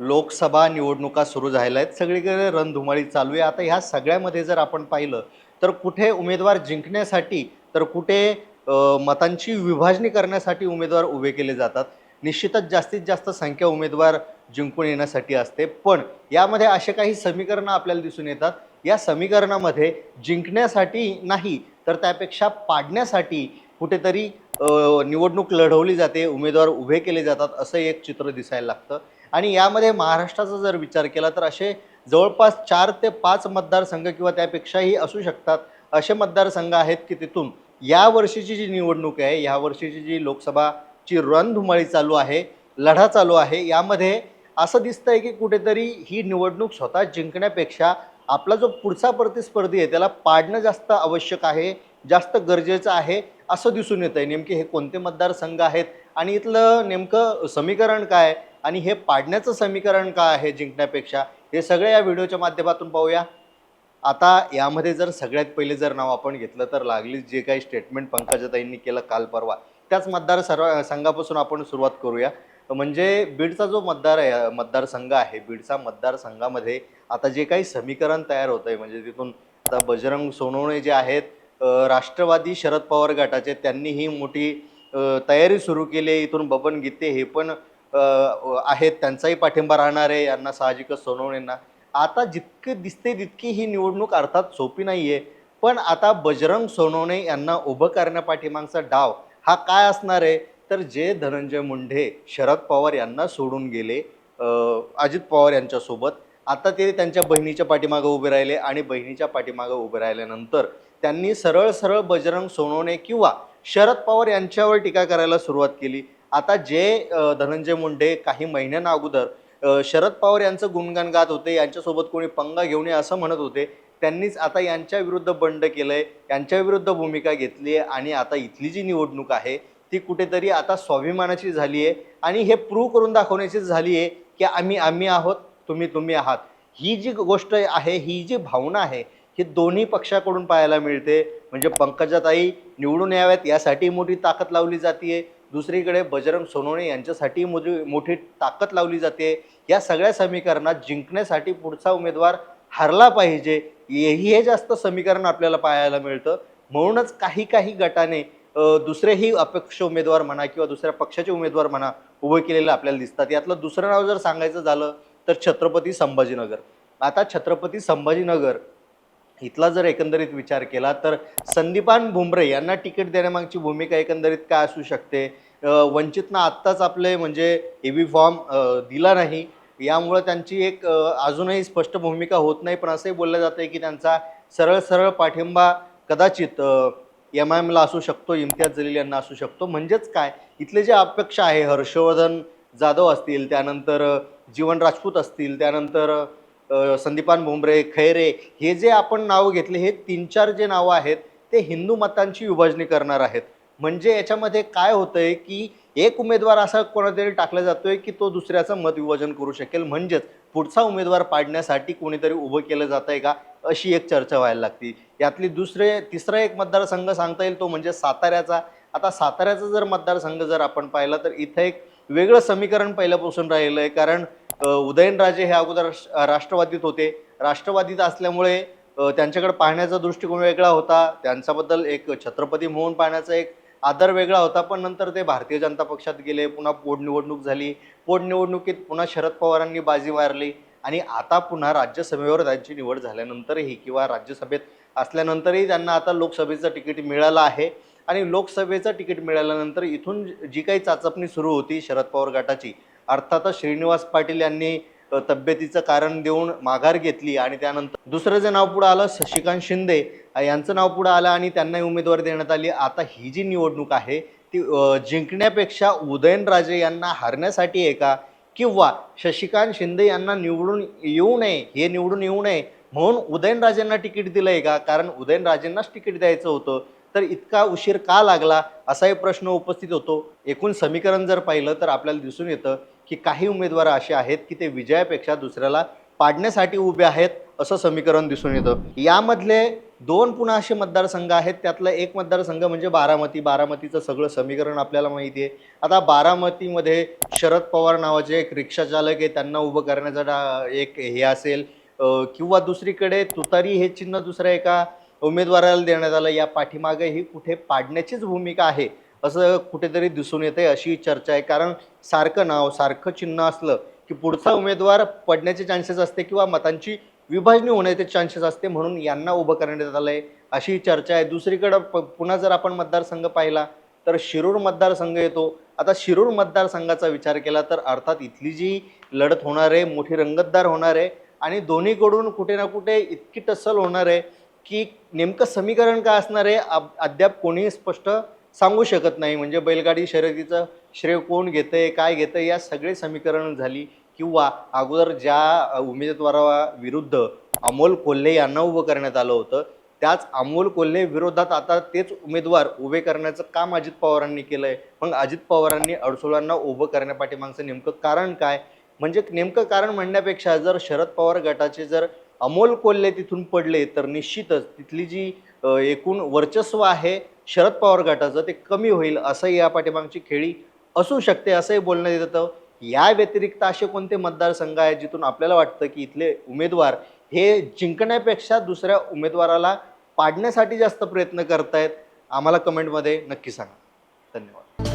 लोकसभा निवडणुका सुरू झालेल्या आहेत. सगळीकडे रणधुमाळी चालू आहे. आता ह्या सगळ्यामध्ये जर आपण पाहिलं तर कुठे उमेदवार जिंकण्यासाठी तर कुठे मतांची विभाजणी करण्यासाठी उमेदवार उभे केले जातात. निश्चितच जास्तीत जास्त संख्या उमेदवार जिंकून येण्यासाठी असते. पण यामध्ये असे काही समीकरणं आपल्याला दिसून येतात. या समीकरणामध्ये जिंकण्यासाठी नाही तर त्यापेक्षा पाडण्यासाठी कुठेतरी निवडणूक लढवली जाते. उमेदवार उभे केले जातात असं एक चित्र दिसायला लागतं. आणि यामध्ये महाराष्ट्राचा जर विचार केला तर असे जवळपास चार ते पाच मतदारसंघ किंवा त्यापेक्षाही असू शकतात असे मतदारसंघ आहेत की तिथून. या वर्षीची जी निवडणूक आहे या वर्षीची जी लोकसभाची रणधुमाळी चालू आहे लढा चालू आहे यामध्ये असं दिसतं आहे की कुठेतरी ही निवडणूक स्वतः जिंकण्यापेक्षा आपला जो पुढचा प्रतिस्पर्धी आहे त्याला पाडणं जास्त आवश्यक आहे जास्त गरजेचं आहे असं दिसून येतं आहे नेमके हे कोणते मतदारसंघ आहेत आणि इथलं नेमकं समीकरण काय आणि हे पाडण्याचं समीकरण काय आहे जिंकण्यापेक्षा? हे सगळे या व्हिडिओच्या माध्यमातून पाहूया. आता यामध्ये जर सगळ्यात पहिले जर नाव आपण घेतलं तर लागली जे काही स्टेटमेंट पंकजाताईंनी केलं काल परवा त्याच मतदार सर्व संघापासून आपण सुरुवात करूया. म्हणजे बीडचा जो मतदार आहे मतदारसंघ आहे बीडचा मतदारसंघामध्ये आता जे काही समीकरण तयार होत आहे म्हणजे तिथून आता बजरंग सोनवणे जे आहेत राष्ट्रवादी शरद पवार गटाचे त्यांनी ही मोठी तयारी सुरू केली आहे. इथून बबन गीते हे पण आहेत त्यांचाही पाठिंबा राहणार आहे यांना साहजिकच सोनवणेंना आता जितके दिसते तितकी ही निवडणूक अर्थात सोपी नाही आहे पण आता बजरंग सोनवणे यांना उभं करण्यापाठीमागचा डाव हा काय असणार आहे? तर जे धनंजय मुंडे शरद पवार यांना सोडून गेले अजित पवार यांच्यासोबत. आता ते त्यांच्या बहिणीच्या पाठीमागं उभे राहिले आणि बहिणीच्या पाठीमागं उभे राहिल्यानंतर त्यांनी सरळ सरळ बजरंग सोनवणे किंवा शरद पवार यांच्यावर टीका करायला सुरुवात केली. आता जे धनंजय मुंडे काही महिन्यांना अगोदर शरद पवार यांचं गुणगान गात होते यांच्यासोबत कोणी पंगा घेऊ नये असं म्हणत होते त्यांनीच आता यांच्या विरुद्ध बंड केलंय यांच्या विरुद्ध भूमिका घेतली आहे आणि आता इथली जी निवडणूक आहे ती कुठेतरी आता स्वाभिमानाची झाली आहे आणि हे प्रूव्ह करून दाखवण्याची झाली आहे की आम्ही आम्ही आहोत तुम्ही तुम्ही आहात. ही जी गोष्ट आहे ही जी भावना आहे ही दोन्ही पक्षाकडून पाहायला मिळते. म्हणजे पंकजाताई निवडून याव्यात यासाठी मोठी ताकद लावली जाते दुसरीकडे बजरंग सोनवणे यांच्यासाठी मोठी मोठी ताकद लावली जाते. या सगळ्या समीकरणात जिंकण्यासाठी पुढचा उमेदवार हरला पाहिजे. हेही हे जास्त समीकरण आपल्याला पाहायला मिळतं. म्हणूनच काही काही गटाने दुसरेही अपेक्ष उमेदवार म्हणा किंवा दुसऱ्या पक्षाचे उमेदवार म्हणा उभे केलेले आपल्याला दिसतात. यातलं दुसरं नाव जर सांगायचं झालं तर छत्रपती संभाजीनगर. आता छत्रपती संभाजीनगर इथला जर एकंदरीत विचार केला तर संदीपान भुमरे यांना तिकीट देण्यामागची भूमिका एकंदरीत काय असू शकते? वंचितनं आत्ताच आपले म्हणजे ए बी फॉर्म दिला नाही. यामुळं त्यांची एक अजूनही स्पष्ट भूमिका होत नाही पण असंही बोललं जातं आहे की त्यांचा सरळ सरळ पाठिंबा कदाचित एम आय एमला असू शकतो इम्तियाज जलील यांना असू शकतो. म्हणजेच काय? इथले जे अपेक्षा आहे हर्षवर्धन जाधव असतील त्यानंतर जीवन राजपूत असतील त्यानंतर संदीपान भुमरे खैरे हे जे आपण नावं घेतले हे तीन चार जे नावं आहेत ते हिंदू मतांची विभाजणी करणार आहेत. म्हणजे याच्यामध्ये काय होतंय की एक उमेदवार असा कोणातरी टाकला जातोय की तो दुसऱ्याचं मत विभाजन करू शकेल. म्हणजेच पुढचा उमेदवार पाडण्यासाठी कोणीतरी उभं केलं जात आहे का अशी एक चर्चा व्हायला लागते. यातली दुसरे तिसरा एक मतदारसंघ सांगता येईल तो म्हणजे साताऱ्याचा. आता साताऱ्याचा जर मतदारसंघ जर आपण पाहिला तर इथं एक वेगळं समीकरण पहिल्यापासून राहिलं आहे कारण उदयनराजे हे अगोदर राष्ट्रवादीत होते. राष्ट्रवादीत असल्यामुळे त्यांच्याकडे पाहण्याचा दृष्टिकोन वेगळा होता. त्यांच्याबद्दल एक छत्रपती म्हणून पाहण्याचा एक आदर वेगळा होता. पण नंतर ते भारतीय जनता पक्षात गेले पुन्हा पोटनिवडणूक झाली. पोटनिवडणुकीत पुन्हा शरद पवारांनी बाजी मारली. आणि आता पुन्हा राज्यसभेवर त्यांची निवड झाल्यानंतरही किंवा राज्यसभेत असल्यानंतरही त्यांना आता लोकसभेचं तिकीट मिळालं आहे. आणि लोकसभेचं तिकीट मिळाल्यानंतर इथून जी काही चाचपणी सुरू होती शरद पवार गटाची अर्थातच श्रीनिवास पाटील यांनी तब्येतीचं कारण देऊन माघार घेतली आणि त्यानंतर दुसरं जे नाव पुढं आलं शशिकांत शिंदे यांचं नाव पुढं आलं आणि त्यांनाही उमेदवारी देण्यात आली. आता ही जी निवडणूक आहे ती जिंकण्यापेक्षा उदयनराजे यांना हरण्यासाठी आहे का? किंवा शशिकांत शिंदे यांना निवडून येऊ नये हे निवडून येऊ नये म्हणून उदयनराजेंना तिकीट दिलं आहे का? कारण उदयनराजेंनाच तिकीट द्यायचं होतं. तर इतका उशीर का लागला असाही प्रश्न उपस्थित होतो. एकूण समीकरण जर पाहिलं तर आपल्याला दिसून येतं की काही उमेदवार असे आहेत की ते विजयापेक्षा दुसऱ्याला पाडण्यासाठी उभे आहेत असं समीकरण दिसून येतं. यामधले दोन पुन्हा असे मतदारसंघ आहेत. त्यातला एक मतदारसंघ म्हणजे बारामती. बारामतीचं सगळं समीकरण आपल्याला माहिती आहे. आता बारामतीमध्ये शरद पवार नावाचे एक रिक्षा चालक आहे. त्यांना उभं करण्याचा डा- एक हे असेल. किंवा दुसरीकडे तुतारी हे चिन्ह दुसऱ्या एका उमेदवाराला देण्यात आलं. या पाठीमागे ही कुठे पाडण्याचीच भूमिका आहे असं कुठेतरी दिसून येते अशी चर्चा आहे. कारण सारखं नाव सारखं चिन्ह असलं की पुढचा उमेदवार पडण्याचे चान्सेस असते किंवा मतांची विभाजनी होण्याचे चान्सेस असते म्हणून यांना उभं करण्यात आलं आहे अशी चर्चा आहे. दुसरीकडं प पुन्हा जर आपण मतदारसंघ पाहिला तर शिरूर मतदारसंघ येतो. आता शिरूर मतदारसंघाचा विचार केला तर अर्थात इथली जी लढत होणार आहे मोठी रंगतदार होणार आहे आणि दोन्हीकडून कुठे ना कुठे इतकी टसल होणार आहे की नेमकं समीकरण काय असणार आहे? अद्याप कोणीही स्पष्ट सांगू शकत नाही. म्हणजे बैलगाडी शर्यतीचं श्रेय कोण घेतंय काय घेतंय या सगळे समीकरण झाली किंवा अगोदर ज्या उमेदवाराविरुद्ध अमोल कोल्हे यांना उभं करण्यात आलं होतं त्याच अमोल कोल्हे विरोधात आता तेच उमेदवार उभे करण्याचं काम अजित पवारांनी केलं आहे मग अजित पवारांनी अडसुलांना उभं करण्यापाठीमागचं नेमकं कारण काय? म्हणजे नेमकं कारण म्हणण्यापेक्षा जर शरद पवार गटाचे जर अमोल कोल्हे तिथून पडले तर निश्चितच तिथली जी एकूण वर्चस्व आहे शरद पवार गटाचं ते कमी होईल असंही या पाठीमागची खेळी असू शकते असंही बोलण्यात येतं. या व्यतिरिक्त असे कोणते मतदारसंघ आहेत जिथून आपल्याला वाटतं की इथले उमेदवार हे जिंकण्यापेक्षा दुसऱ्या उमेदवाराला पाडण्यासाठी जास्त प्रयत्न करतायत? आम्हाला कमेंटमध्ये नक्की सांगा. धन्यवाद.